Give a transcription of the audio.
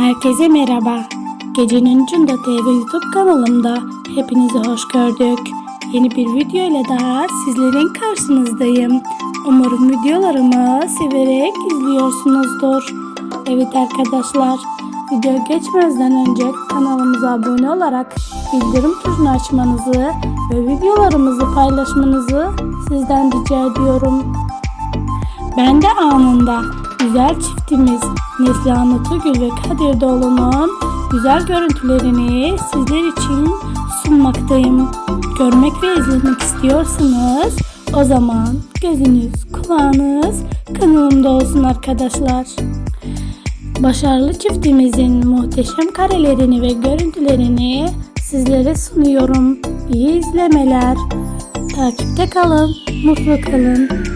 Herkese merhaba. Gecenin Cunda TV YouTube kanalımda hepinizi hoş gördük. Yeni bir video ile daha sizlerin karşınızdayım. Umarım videolarımı severek izliyorsunuzdur. Evet arkadaşlar, video geçmezden önce kanalımıza abone olarak bildirim tuşunu açmanızı ve videolarımızı paylaşmanızı sizden rica ediyorum. Ben de anında güzel çiftimiz Neslihan Atagül ve Kadir Doğulu'nun güzel görüntülerini sizler için sunmaktayım. Görmek ve izlemek istiyorsanız o zaman gözünüz, kulağınız kanalımda olsun arkadaşlar. Başarılı çiftimizin muhteşem karelerini ve görüntülerini sizlere sunuyorum. İyi izlemeler. Takipte kalın, mutlu kalın.